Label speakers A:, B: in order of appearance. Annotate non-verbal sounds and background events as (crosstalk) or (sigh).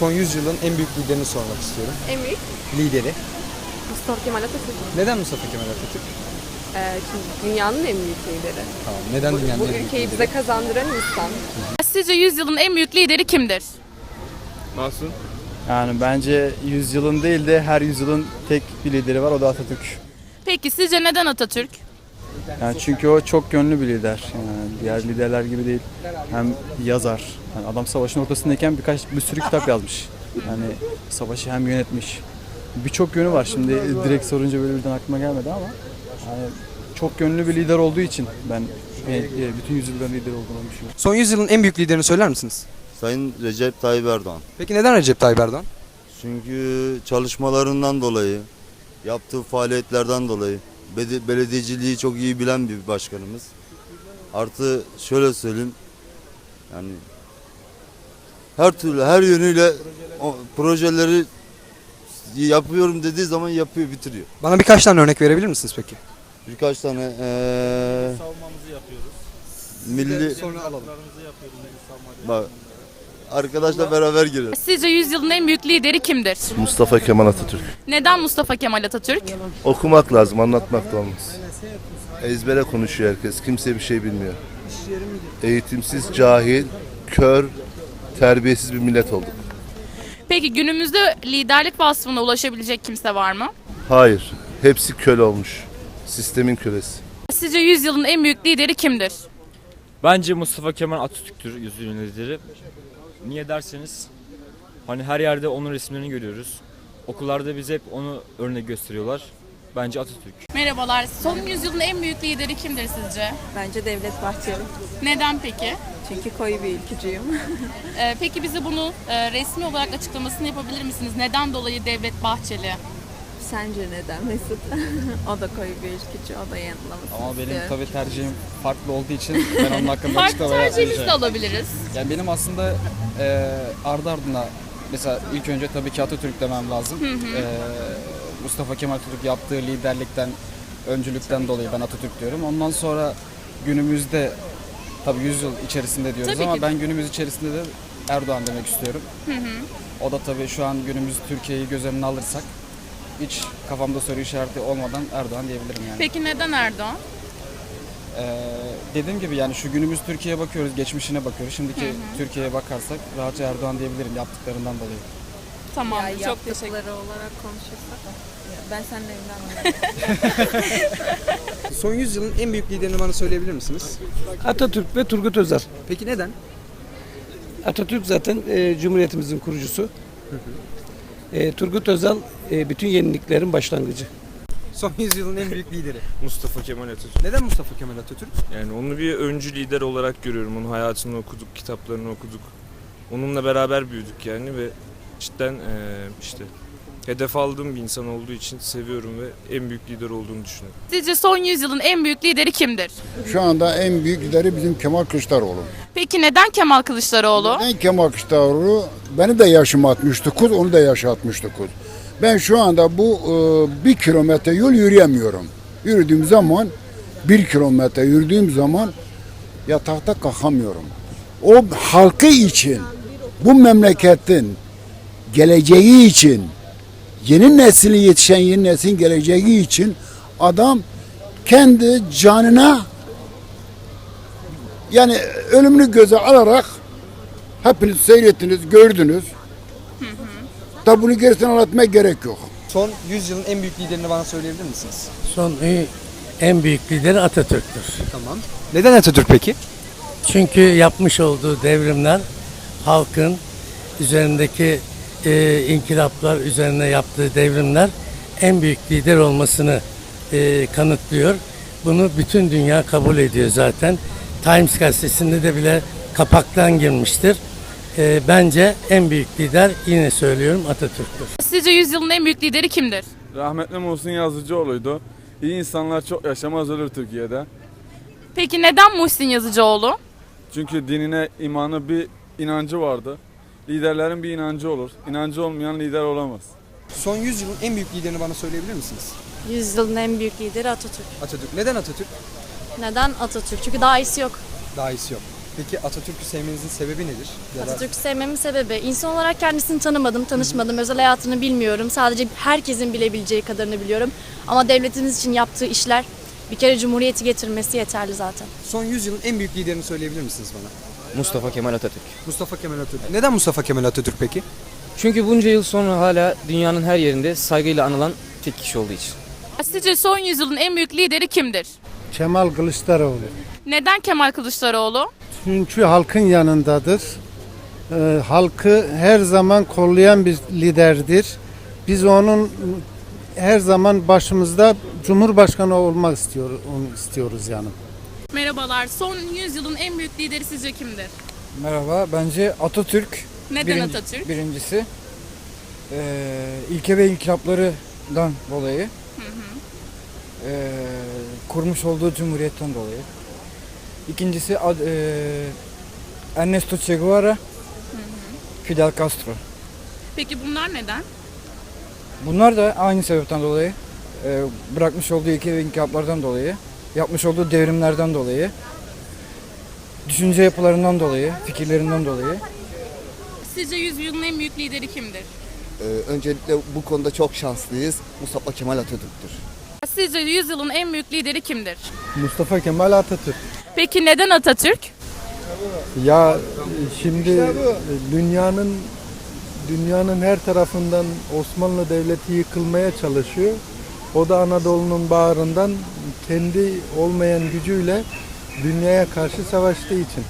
A: Son yüzyılın en büyük liderini sormak istiyorum.
B: En büyük
A: Lideri.
B: Mustafa Kemal Atatürk.
A: Neden Mustafa Kemal Atatürk?
B: Ee, çünkü dünyanın en büyük lideri.
A: Tamam. Neden dünyanın
B: Bu
A: en büyük
B: ülkeyi
A: lideri?
B: bize kazandıran insan.
C: Sizce yüzyılın en büyük lideri kimdir?
D: Nasıl?
E: Yani bence yüzyılın değil de her yüzyılın tek bir lideri var o da Atatürk.
C: Peki sizce neden Atatürk?
E: Yani çünkü o çok gönlü bir lider. Yani diğer liderler gibi değil. Hem yazar. Yani adam savaşın ortasındayken birkaç bir sürü kitap yazmış. Yani savaşı hem yönetmiş. Birçok yönü var. Şimdi direkt sorunca böyle birden aklıma gelmedi ama yani çok gönlü bir lider olduğu için ben e, e, bütün yüzyılların lideri olduğunu düşünüyorum.
A: Son yüzyılın en büyük liderini söyler misiniz?
F: Sayın Recep Tayyip Erdoğan.
A: Peki neden Recep Tayyip Erdoğan?
F: Çünkü çalışmalarından dolayı, yaptığı faaliyetlerden dolayı, belediyeciliği çok iyi bilen bir başkanımız. Artı şöyle söyleyeyim, yani her türlü, her yönüyle o projeleri yapıyorum dediği zaman yapıyor, bitiriyor.
A: Bana birkaç tane örnek verebilir misiniz peki?
F: Birkaç tane eee milli
A: Sonra alalım.
F: bak arkadaşla beraber giriyoruz.
C: Sizce yüzyılın en büyük lideri kimdir?
G: Mustafa Kemal Atatürk.
C: Neden Mustafa Kemal Atatürk?
G: Okumak lazım, anlatmak da olmaz. Ezbere konuşuyor herkes, kimse bir şey bilmiyor. Eğitimsiz, cahil, kör, terbiyesiz bir millet olduk.
C: Peki günümüzde liderlik vasfına ulaşabilecek kimse var mı?
G: Hayır, hepsi köle olmuş. Sistemin kölesi.
C: Sizce yüzyılın en büyük lideri kimdir?
D: Bence Mustafa Kemal Atatürk'tür yüzyılın lideri. Niye derseniz hani her yerde onun resimlerini görüyoruz. Okullarda bize hep onu örnek gösteriyorlar. Bence Atatürk.
C: Merhabalar. Son yüzyılın en büyük lideri kimdir sizce?
H: Bence Devlet Bahçeli.
C: Neden peki?
H: Çünkü koyu bir ülkücüyüm.
C: Ee, peki bize bunu e, resmi olarak açıklamasını yapabilir misiniz? Neden dolayı Devlet Bahçeli?
H: Sence neden Mesut? (laughs) o da koyu bir ülkücü, o da yanılamasını
E: Ama benim tabii tercihim farklı olduğu için ben onun hakkında
C: Farklı
E: açıklama
C: tercihimizi de
E: yapmayacağım.
C: alabiliriz.
E: Yani benim aslında e, ardı ardına mesela ilk önce tabii ki Atatürk demem lazım. E, Mustafa Kemal Atatürk yaptığı liderlikten, öncülükten dolayı ben Atatürk diyorum. Ondan sonra günümüzde tabii 100 yıl içerisinde diyoruz
C: Tabii
E: ama
C: ki
E: ben günümüz içerisinde de Erdoğan demek istiyorum. O da tabii şu an günümüz Türkiye'yi göz önüne alırsak hiç kafamda soru işareti olmadan Erdoğan diyebilirim yani.
C: Peki neden Erdoğan?
E: Ee, dediğim gibi yani şu günümüz Türkiye'ye bakıyoruz, geçmişine bakıyoruz. Şimdiki Türkiye'ye bakarsak rahatça Erdoğan diyebilirim yaptıklarından dolayı.
C: Tamam.
H: Ya
C: çok teşekkür
H: yaptıkları olarak konuşursak. Ya Ben seninle evlenmem. (laughs)
A: Son yüzyılın en büyük liderini bana söyleyebilir misiniz?
I: Atatürk ve Turgut Özal.
A: Peki neden?
I: Atatürk zaten e, Cumhuriyetimizin kurucusu. E, Turgut Özal e, bütün yeniliklerin başlangıcı.
A: Son yüzyılın en büyük lideri.
D: Mustafa Kemal Atatürk.
A: Neden Mustafa Kemal Atatürk?
D: Yani onu bir öncü lider olarak görüyorum. Onun hayatını okuduk, kitaplarını okuduk. Onunla beraber büyüdük yani ve cidden eee, işte hedef aldığım bir insan olduğu için seviyorum ve en büyük lider olduğunu düşünüyorum.
C: Sizce son yüzyılın en büyük lideri kimdir?
J: Şu anda en büyük lideri bizim Kemal Kılıçdaroğlu.
C: Peki neden Kemal Kılıçdaroğlu?
J: En Kemal Kılıçdaroğlu beni de yaşım 69, onu da yaşı 69. Ben şu anda bu e, bir kilometre yol yürüyemiyorum. Yürüdüğüm zaman bir kilometre yürüdüğüm zaman yatakta kalkamıyorum. O halkı için, bu memleketin geleceği için, yeni nesli yetişen yeni neslin geleceği için adam kendi canına yani ölümünü göze alarak hepiniz seyrettiniz, gördünüz. Da bunu gerisini anlatmaya gerek yok.
A: Son yüzyılın en büyük liderini bana söyleyebilir misiniz?
I: Son en büyük lideri Atatürk'tür.
A: Tamam. Neden Atatürk peki?
I: Çünkü yapmış olduğu devrimler halkın üzerindeki e, inkılaplar üzerine yaptığı devrimler en büyük lider olmasını e, kanıtlıyor. Bunu bütün dünya kabul ediyor zaten. Times gazetesinde de bile kapaktan girmiştir. E, bence en büyük lider yine söylüyorum Atatürk'tür.
C: Sizce yüzyılın en büyük lideri kimdir?
K: Rahmetli Muhsin Yazıcıoğlu'ydu. İyi insanlar çok yaşamaz ölür Türkiye'de.
C: Peki neden Muhsin Yazıcıoğlu?
K: Çünkü dinine, imanı bir inancı vardı. Liderlerin bir inancı olur. İnancı olmayan lider olamaz.
A: Son yüzyılın en büyük liderini bana söyleyebilir misiniz?
H: Yüzyılın en büyük lideri Atatürk.
A: Atatürk. Neden Atatürk?
H: Neden Atatürk? Çünkü daha iyisi yok.
A: Daha iyisi yok. Peki Atatürk'ü sevmenizin sebebi nedir? Ya da
L: Atatürk'ü sevmemin sebebi insan olarak kendisini tanımadım, tanışmadım. Özel hayatını bilmiyorum. Sadece herkesin bilebileceği kadarını biliyorum. Ama devletimiz için yaptığı işler bir kere cumhuriyeti getirmesi yeterli zaten.
A: son yüzyılın en büyük liderini söyleyebilir misiniz bana?
M: Mustafa Kemal Atatürk.
A: Mustafa Kemal Atatürk. Neden Mustafa Kemal Atatürk peki?
M: Çünkü bunca yıl sonra hala dünyanın her yerinde saygıyla anılan tek kişi olduğu için.
C: Sizce son yüzyılın en büyük lideri kimdir?
N: Kemal Kılıçdaroğlu.
C: Neden Kemal Kılıçdaroğlu?
N: Çünkü halkın yanındadır. Ee, halkı her zaman kollayan bir liderdir. Biz onun her zaman başımızda Cumhurbaşkanı olmak istiyor, onu istiyoruz yani.
C: Merhabalar. Son yüzyılın en büyük lideri sizce kimdir?
O: Merhaba, bence Atatürk
C: Neden
O: Birinci-
C: Atatürk?
O: birincisi. Ee, ilke ve inkılaplarından dolayı. Ee, kurmuş olduğu cumhuriyetten dolayı. İkincisi ad- ee, Ernesto Che Guevara, Fidel Castro.
C: Peki bunlar neden?
O: Bunlar da aynı sebepten dolayı. ee, bırakmış olduğu ve inkılaplardan dolayı. Yapmış olduğu devrimlerden dolayı. Düşünce yapılarından dolayı, fikirlerinden dolayı.
C: Sizce yüzyılın en büyük lideri kimdir?
M: öncelikle bu konuda çok şanslıyız. Mustafa Kemal Atatürk'tür.
C: Sizce yüzyılın en büyük lideri kimdir?
N: Mustafa Kemal Atatürk.
C: Peki neden Atatürk?
N: Ya şimdi dünyanın dünyanın her tarafından Osmanlı Devleti yıkılmaya çalışıyor. O da Anadolu'nun bağrından kendi olmayan gücüyle dünyaya karşı savaştığı için.